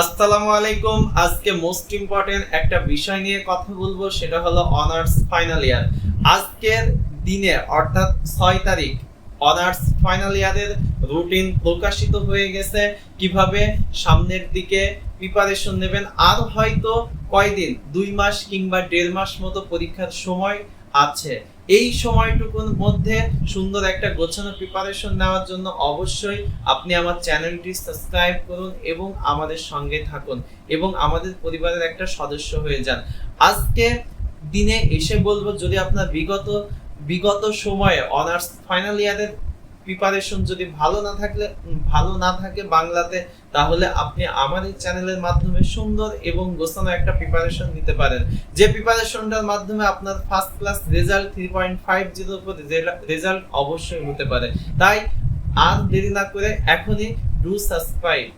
আসসালামু আলাইকুম। আজকে মোস্ট ইম্পর্টেন্ট একটা বিষয় নিয়ে কথা বলব, সেটা হলো অনার্স ফাইনাল ইয়ার আজকের দিনে, অর্থাৎ ছয় তারিখ অনার্স ফাইনাল ইয়ারের রুটিন প্রকাশিত হয়ে গেছে, কীভাবে সামনের দিকে প্রিপারেশন নেবেন, আর হয়তো কয়দিন, দুই মাস কিংবা দেড় মাস মতো পরীক্ষার সময় আছে। এই সময়টুকুর মধ্যে সুন্দর একটা গোছানো প্রিপারেশন নেওয়ার জন্য অবশ্যই আপনি আমার চ্যানেলটি সাবস্ক্রাইব করুন এবং আমাদের সঙ্গে থাকুন এবং আমাদের পরিবারের একটা সদস্য হয়ে যান। আজকে দিনে এসে বলব, যদি আপনার বিগত বিগত সময়ে অনার্স ফাইনাল ইয়ারের প্রিপারেশন যদি ভালো না থাকলে ভালো না থাকে বাংলাতে, তাহলে আপনি আমাদের চ্যানেলের মাধ্যমে সুন্দর এবং গোছানো একটা প্রিপারেশন নিতে পারেন। যে প্রিপারেশনটার মাধ্যমে আপনার first class result three point five জিরোর উপর রেজাল্ট অবশ্যই হতে পারে। তাই আর দেরি না করে এখনই ডু সাবস্ক্রাইব